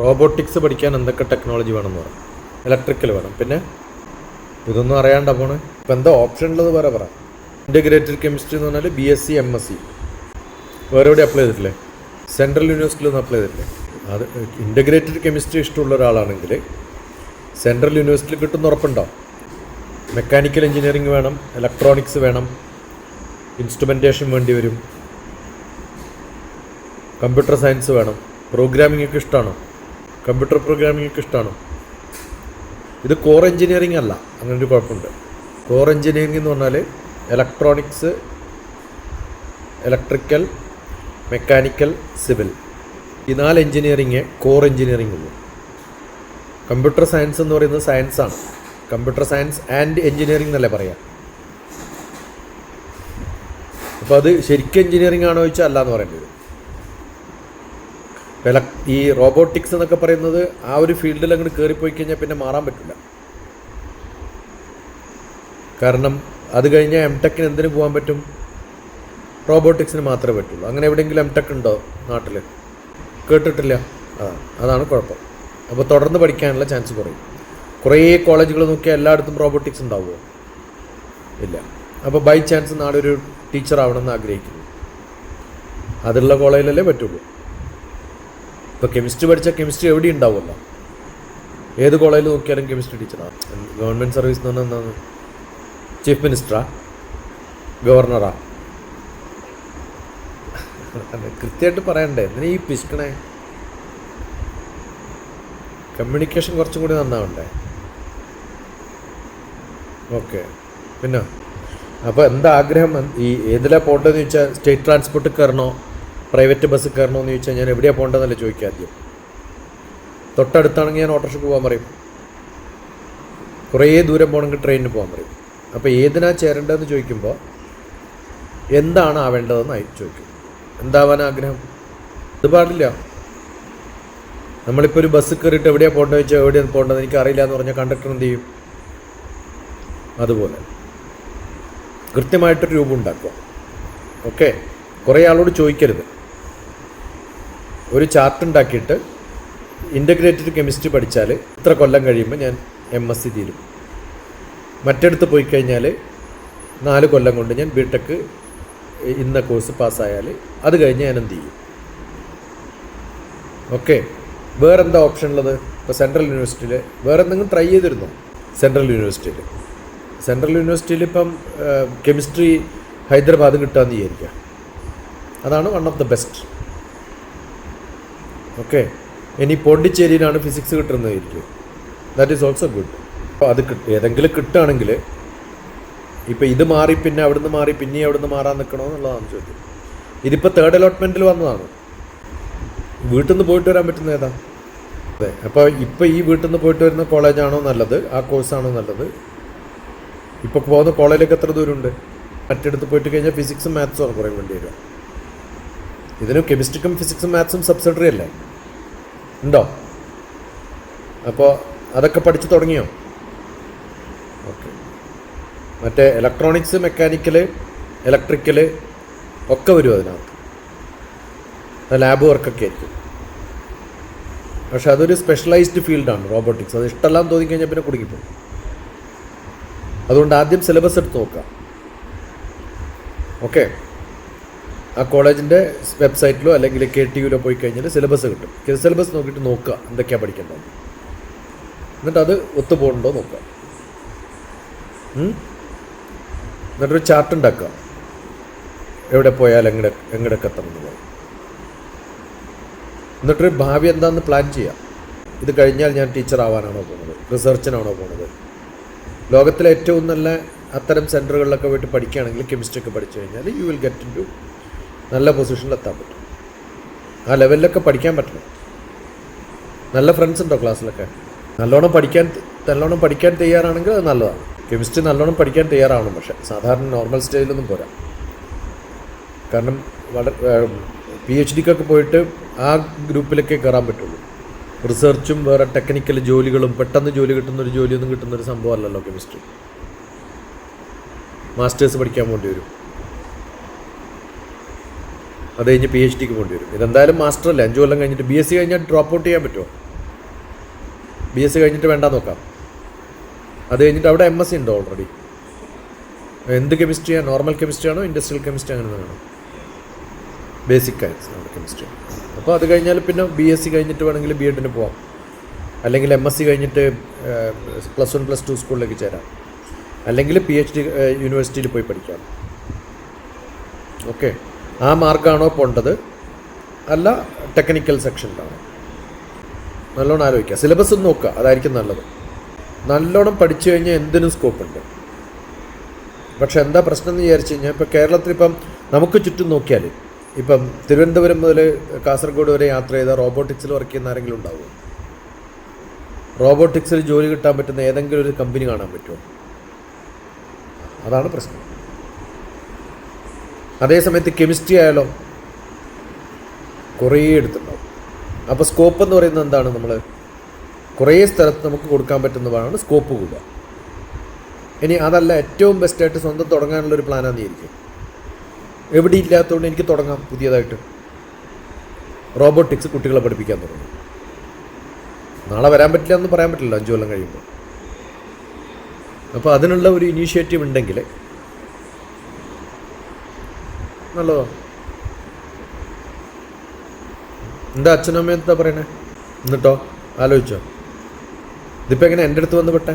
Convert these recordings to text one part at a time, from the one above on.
Robotics പഠിക്കാൻ എന്തൊക്കെ technology വേണമെന്ന് പറയും ഇലക്ട്രിക്കൽ വേണം. പിന്നെ ഇതൊന്നും അറിയാണ്ട പോണ്. ഇപ്പം എന്താ ഓപ്ഷൻ ഉള്ളത് വേറെ പറ. ഇന്റഗ്രേറ്റഡ് കെമിസ്ട്രി എന്ന് പറഞ്ഞാൽ B S C M S C വേറെ എവിടെ അപ്ലൈ ചെയ്തിട്ടില്ലേ? സെൻട്രൽ യൂണിവേഴ്സിറ്റിയിലൊന്നും അപ്ലൈ ചെയ്തിട്ടില്ലേ? അത് ഇന്റഗ്രേറ്റഡ് കെമിസ്ട്രി ഇഷ്ടമുള്ള ഒരാളാണെങ്കിൽ സെൻട്രൽ യൂണിവേഴ്സിറ്റിയിൽ കിട്ടുന്ന ഉറപ്പുണ്ടോ? മെക്കാനിക്കൽ എഞ്ചിനീയറിംഗ് വേണം ഇലക്ട്രോണിക്സ് വേണം ഇൻസ്ട്രുമെന്റേഷൻ വേണ്ടി വരും കമ്പ്യൂട്ടർ സയൻസ് വേണം പ്രോഗ്രാമിംഗ് ഒക്കെ ഇഷ്ടമാണോ കമ്പ്യൂട്ടർ പ്രോഗ്രാമിംഗ് ഇഷ്ടമാണോ ഇത് കോർ എഞ്ചിനീയറിംഗ് അല്ല. അങ്ങനെ ഒരു കുഴപ്പമുണ്ട്. കോർ എഞ്ചിനീയറിംഗ് എന്ന് പറഞ്ഞാൽ ഇലക്ട്രോണിക്സ് ഇലക്ട്രിക്കൽ മെക്കാനിക്കൽ സിവിൽ ഈ നാല് എഞ്ചിനീയറിംഗ് കോർ എഞ്ചിനീയറിംഗ് ഉള്ളൂ. കമ്പ്യൂട്ടർ സയൻസ് എന്ന് പറയുന്നത് സയൻസാണ് കമ്പ്യൂട്ടർ സയൻസ് ആൻഡ് എഞ്ചിനീയറിംഗ് എന്നല്ലേ പറയാം. അപ്പോൾ അത് ശരിക്കും എഞ്ചിനീയറിംഗ് ആണോ ചോദിച്ചാൽ അല്ല എന്ന് പറയേണ്ടി ഈ റോബോട്ടിക്സ് എന്നൊക്കെ പറയുന്നത് ആ ഒരു ഫീൽഡിൽ അങ്ങോട്ട് കയറിപ്പോയി കഴിഞ്ഞാൽ പിന്നെ മാറാൻ പറ്റില്ല കാരണം അത് കഴിഞ്ഞാൽ എം ടെക്കിന് എന്തിനു പോകാൻ പറ്റും? റോബോട്ടിക്സിന് മാത്രമേ പറ്റുള്ളൂ. അങ്ങനെ എവിടെയെങ്കിലും എം ടെക് ഉണ്ടോ നാട്ടിൽ കേട്ടിട്ടില്ല. ആ അതാണ് കുഴപ്പം. അപ്പോൾ തുടർന്ന് പഠിക്കാനുള്ള ചാൻസ് കുറയും. കുറേ കോളേജുകൾ നോക്കിയാൽ എല്ലായിടത്തും റോബോട്ടിക്സ് ഉണ്ടാവുമോ ഇല്ല. അപ്പോൾ ബൈ ചാൻസ് നാളെ ഒരു ടീച്ചർ ആവണമെന്ന് ആഗ്രഹിക്കുന്നു. അതുള്ള കോളേജിലല്ലേ പറ്റുള്ളൂ. ഇപ്പോൾ കെമിസ്ട്രി പഠിച്ച കെമിസ്ട്രി എവിടെ ഉണ്ടാവുമല്ലോ. ഏത് കോളേജിൽ നോക്കിയാലും കെമിസ്ട്രി ടീച്ചറാണ് ഗവൺമെന്റ് സർവീസ് എന്ന് പറഞ്ഞാൽ എന്താണ്? ചീഫ് മിനിസ്റ്ററാ. ഗവർണറാ. കൃത്യമായിട്ട് പറയണ്ടേ? എന്തിനാ ഈ പിശുക്കണേ? കമ്മ്യൂണിക്കേഷൻ കുറച്ചും കൂടി നന്നാവണ്ടേ? ഓക്കെ. പിന്നെ അപ്പോൾ എന്താ ആഗ്രഹം? ഈ ഏതിലാണ് പോകേണ്ടതെന്ന് ചോദിച്ചാൽ സ്റ്റേറ്റ് ട്രാൻസ്പോർട്ട് കയറണോ? പ്രൈവറ്റ് ബസ് കയറണമെന്ന് ചോദിച്ചാൽ ഞാൻ എവിടെയാണ് പോകേണ്ടതെന്നല്ലേ ചോദിക്കുക ആദ്യം. തൊട്ടടുത്താണെങ്കിൽ ഞാൻ ഓട്ടോറിക്ഷ പോകാൻ പറയും. കുറേ ദൂരം പോകണമെങ്കിൽ ട്രെയിനിന് പോകാൻ പറയും. അപ്പോൾ ഏതിനാ ചേരേണ്ടതെന്ന് ചോദിക്കുമ്പോൾ എന്താണ് ആവേണ്ടതെന്ന് ചോദിക്കും. എന്താവാൻ ആഗ്രഹം? ഇത് പാടില്ല. നമ്മളിപ്പോൾ ഒരു ബസ് കയറിയിട്ട് എവിടെയാണ് പോകേണ്ടത് വെച്ചാൽ എവിടെയാണ് പോകേണ്ടത് എനിക്ക് അറിയില്ല എന്ന് പറഞ്ഞാൽ കണ്ടക്ടർ എന്ത് ചെയ്യും? അതുപോലെ. കൃത്യമായിട്ടൊരു രൂപം ഉണ്ടാക്കുക. ഓക്കെ? കുറേ ആളോട് ചോദിക്കരുത്. ഒരു ചാർട്ട് ഉണ്ടാക്കിയിട്ട് ഇന്റഗ്രേറ്റഡ് കെമിസ്ട്രി പഠിച്ചാൽ ഇത്ര കൊല്ലം കഴിയുമ്പോൾ ഞാൻ എം എസ് സി തീരും. മറ്റടുത്ത് പോയി കഴിഞ്ഞാൽ നാല് കൊല്ലം കൊണ്ട് ഞാൻ ബി ടെക്ക് ഇന്ന കോഴ്സ് പാസ്സായാൽ അത് കഴിഞ്ഞ് ഞാൻ എന്ത് ചെയ്യും? ഓക്കെ വേറെന്താ ഓപ്ഷൻ ഉള്ളത്? ഇപ്പോൾ സെൻട്രൽ യൂണിവേഴ്സിറ്റിയിൽ വേറെ എന്തെങ്കിലും ട്രൈ ചെയ്തിരുന്നോ? സെൻട്രൽ യൂണിവേഴ്സിറ്റിയിൽ സെൻട്രൽ യൂണിവേഴ്സിറ്റിയിൽ ഇപ്പം കെമിസ്ട്രി ഹൈദരാബാദ് കിട്ടാമെന്ന് വിചാരിക്കുക അതാണ് one of the best okay ഇനി പോണ്ടിച്ചേരിയിലാണ് ഫിസിക്സ് കിട്ടുന്നതായിരിക്കും ദാറ്റ് ഈസ് ഓൾസോ ഗുഡ് അപ്പോൾ അത് കിട്ടും ഏതെങ്കിലും കിട്ടുകയാണെങ്കിൽ ഇപ്പോൾ ഇത് മാറി പിന്നെ അവിടുന്ന് മാറി പിന്നെ അവിടുന്ന് മാറാൻ നിൽക്കണോ എന്നുള്ളതാണ് ചോദ്യം. ഇതിപ്പോൾ തേർഡ് അലോട്ട്മെന്റിൽ വന്നതാണ്. വീട്ടിൽ നിന്ന് പോയിട്ട് വരാൻ പറ്റുന്ന ഏതാ? അതെ. അപ്പോൾ ഇപ്പോൾ ഈ വീട്ടിൽ നിന്ന് പോയിട്ട് വരുന്ന കോളേജാണോ നല്ലത്? ആ കോഴ്സാണോ നല്ലത്? ഇപ്പോൾ പോകുന്ന കോളേജിലേക്ക് എത്ര ദൂരമുണ്ട്? മറ്റെടുത്ത് പോയിട്ട് കഴിഞ്ഞാൽ ഫിസിക്സും മാത്സും ആണ് കുറേ വേണ്ടി വരിക. ഇതിന് കെമിസ്ട്രിക്കും ഫിസിക്സും മാത്സും സബ്സിഡറി അല്ലേ? ഉണ്ടോ? അപ്പോൾ അതൊക്കെ പഠിച്ചു തുടങ്ങിയോ? ഓക്കെ. മറ്റേ ഇലക്ട്രോണിക്സ് മെക്കാനിക്കൽ ഇലക്ട്രിക്കൽ ഒക്കെ വരും അതിനകത്ത്. ലാബ് വർക്കൊക്കെ ആയിരിക്കും. പക്ഷെ അതൊരു സ്പെഷ്യലൈസ്ഡ് ഫീൽഡാണ് റോബോട്ടിക്സ് അത് ഇഷ്ടമെല്ലാം തോന്നിക്കഴിഞ്ഞാൽ പിന്നെ കുടുങ്ങിപ്പോകും അതുകൊണ്ട് ആദ്യം സിലബസ് എടുത്ത് നോക്കാം ഓക്കെ? ആ കോളേജിന്റെ വെബ്സൈറ്റിലോ അല്ലെങ്കിൽ കെ ടി യുലോ പോയി കഴിഞ്ഞാൽ സിലബസ് കിട്ടും. സിലബസ് നോക്കിയിട്ട് നോക്കുക എന്തൊക്കെയാണ് പഠിക്കേണ്ടത്. എന്നിട്ട് അത് ഒത്തുപോകണ്ടോ നോക്കുക? എന്നിട്ടൊരു ചാർട്ട് ഉണ്ടാക്കുക. എവിടെ പോയാൽ എങ്ങനെ എങ്ങനെയൊക്കെ എത്തണം എന്ന് പറയും. എന്നിട്ടൊരു ഭാവി എന്താണെന്ന് പ്ലാൻ ചെയ്യാം ഇത് കഴിഞ്ഞാൽ ഞാൻ ടീച്ചർ ആവാനാണോ പോകുന്നത്? റിസർച്ചിനാണോ പോകുന്നത്? ലോകത്തിലെ ഏറ്റവും നല്ല അത്തരം സെന്ററുകളിലൊക്കെ പോയിട്ട് പഠിക്കുകയാണെങ്കിൽ കെമിസ്ട്രി ഒക്കെ പഠിച്ചു കഴിഞ്ഞാൽ you will get into നല്ല പൊസിഷനിൽ എത്താൻ പറ്റും. ആ ലെവലിലൊക്കെ പഠിക്കാൻ പറ്റണം. നല്ല ഫ്രണ്ട്സ് ഉണ്ടോ ക്ലാസ്സിലൊക്കെ നല്ലോണം പഠിക്കാൻ നല്ലോണം പഠിക്കാൻ തയ്യാറാണെങ്കിൽ അത് നല്ലതാണ്. കെമിസ്ട്രി നല്ലോണം പഠിക്കാൻ തയ്യാറാവണം പക്ഷെ സാധാരണ നോർമൽ സ്റ്റേജിലൊന്നും പോരാ. കാരണം വളരെ പി എച്ച് ഡിക്കൊക്കെ പോയിട്ട് ആ ഗ്രൂപ്പിലൊക്കെ കയറാൻ പറ്റുള്ളൂ. റിസർച്ചും വേറെ ടെക്നിക്കൽ ജോലികളും പെട്ടെന്ന് ജോലി കിട്ടുന്ന ഒരു ജോലിയൊന്നും കിട്ടുന്ന ഒരു സംഭവമല്ലല്ലോ കെമിസ്ട്രി മാസ്റ്റേഴ്സ് പഠിക്കാൻ വേണ്ടി വരും. അത് കഴിഞ്ഞ് പി എച്ച് ഡിക്ക് പോകേണ്ടി വരും. ഇതെന്തായാലും മാസ്റ്റർ അല്ല? അഞ്ച് കൊല്ലം കഴിഞ്ഞിട്ട് ബി എസ് സി കഴിഞ്ഞാൽ ഡ്രോപ്പ് ഔട്ട് ചെയ്യാൻ പറ്റുമോ? ബി എസ് സി കഴിഞ്ഞിട്ട് വേണ്ട നോക്കാം. അത് കഴിഞ്ഞിട്ട് അവിടെ എം എസ് സി ഉണ്ടോ ഓൾറെഡി എന്ത് കെമിസ്ട്രിയാണ് നോർമൽ കെമിസ്ട്രിയാണോ ഇൻഡസ്ട്രിയൽ കെമിസ്ട്രി അങ്ങനെ വേണോ ബേസിക് കെമിസ്ട്രി അപ്പോൾ അത് കഴിഞ്ഞാൽ പിന്നെ ബി എസ് സി കഴിഞ്ഞിട്ട് വേണമെങ്കിൽ ബി എഡിന് പോവാം. അല്ലെങ്കിൽ എം എസ് സി കഴിഞ്ഞിട്ട് പ്ലസ് വൺ പ്ലസ് ടു സ്കൂളിലേക്ക് ചേരാം. അല്ലെങ്കിൽ പി എച്ച് ഡി യൂണിവേഴ്സിറ്റിയിൽ പോയി പഠിക്കാം. ഓക്കെ ആ മാർക്കാണോ പോണ്ടത്? അല്ല ടെക്നിക്കൽ സെക്ഷനിലാണോ നല്ലോണം ആലോചിക്കുക. സിലബസ് ഒന്ന് നോക്കുക. അതായിരിക്കും നല്ലത്. നല്ലോണം പഠിച്ചു കഴിഞ്ഞാൽ എന്തിനും സ്കോപ്പ് ഉണ്ട്. പക്ഷെ എന്താ പ്രശ്നം എന്ന് വിചാരിച്ചു കഴിഞ്ഞാൽ ഇപ്പോൾ കേരളത്തിൽ ഇപ്പം നമുക്ക് ചുറ്റും നോക്കിയാൽ ഇപ്പം തിരുവനന്തപുരം മുതൽ കാസർഗോഡ് വരെ യാത്ര ചെയ്ത റോബോട്ടിക്സിൽ വർക്ക് ചെയ്യുന്ന ആരെങ്കിലും ഉണ്ടാവുമോ? റോബോട്ടിക്സിൽ ജോലി കിട്ടാൻ പറ്റുന്ന ഏതെങ്കിലും ഒരു കമ്പനി കാണാൻ പറ്റുമോ? അതാണ് പ്രശ്നം. അതേസമയത്ത് കെമിസ്ട്രി ആയാലോ? കുറേ എടുത്തിട്ടുണ്ടാവും. അപ്പോൾ സ്കോപ്പ് എന്ന് പറയുന്നത് എന്താണ് നമ്മൾ കുറേ സ്ഥലത്ത് നമുക്ക് കൊടുക്കാൻ പറ്റുന്നതാണ് സ്കോപ്പ് കൂടുക ഇനി അതല്ല ഏറ്റവും ബെസ്റ്റായിട്ട് സ്വന്തം തുടങ്ങാനുള്ളൊരു പ്ലാനാന്ന് ഇരിക്കും എവിടെ ഇല്ലാത്തതുകൊണ്ട് എനിക്ക് തുടങ്ങാം പുതിയതായിട്ട്. റോബോട്ടിക്സ് കുട്ടികളെ പഠിപ്പിക്കാൻ തുടങ്ങും. നാളെ വരാൻ പറ്റില്ല എന്ന് പറയാൻ പറ്റില്ല അഞ്ചു കൊല്ലം കഴിയുമ്പോൾ. അപ്പോൾ അതിനുള്ള ഒരു ഇനീഷ്യേറ്റീവ് ഉണ്ടെങ്കിൽ നല്ലതാണ് എന്താ അച്ഛനും അമ്മയും എന്താ പറയണേ? എന്നിട്ടോ ആലോചിച്ചോ. ഇതിപ്പോൾ എങ്ങനെ എന്റെ അടുത്ത് വന്ന് പെട്ടെ?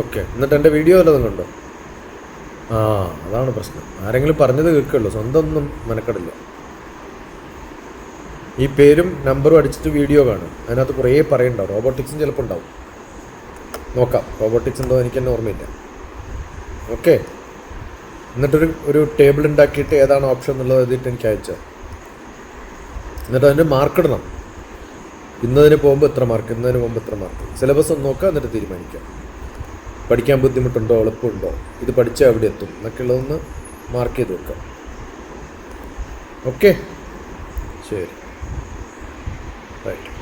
ഓക്കെ എന്നിട്ട് എന്റെ വീഡിയോ വല്ലതും കണ്ടോ? ആ അതാണ് പ്രശ്നം. ആരെങ്കിലും പറഞ്ഞത് കേൾക്കുള്ളൂ. സ്വന്തം ഒന്നും മെനക്കെടില്ല. ഈ പേരും നമ്പറും അടിച്ചിട്ട് വീഡിയോ കാണും. അതിനകത്ത് കുറേ പറയുന്നുണ്ടാവും റോബോട്ടിക്സും ചിലപ്പോൾ ഉണ്ടാവും. നോക്കാം. റോബോട്ടിക്സ് ഉണ്ടോ എനിക്ക് തന്നെ ഓർമ്മയില്ല. ഓക്കെ. എന്നിട്ടൊരു ഒരു ടേബിൾ ഉണ്ടാക്കിയിട്ട് ഏതാണ് ഓപ്ഷൻ എന്നുള്ളത് എഴുതിയിട്ട് എനിക്ക് അയച്ച. എന്നിട്ട് അതിന്റെ മാർക്ക് ഇടണം. ഇന്നതിന് പോകുമ്പോൾ എത്ര മാർക്ക് ഇന്നതിന് പോകുമ്പോൾ എത്ര മാർക്ക് സിലബസ് ഒന്ന് നോക്കുക എന്നിട്ട് തീരുമാനിക്കാം. പഠിക്കാൻ ബുദ്ധിമുട്ടുണ്ടോ എളുപ്പമുണ്ടോ? ഇത് പഠിച്ചാൽ എവിടെ എത്തും? എന്നൊക്കെ ഉള്ളതൊന്ന് മാർക്ക് ചെയ്ത് വെക്കാം. ഓക്കെ ശരി. റൈറ്റ്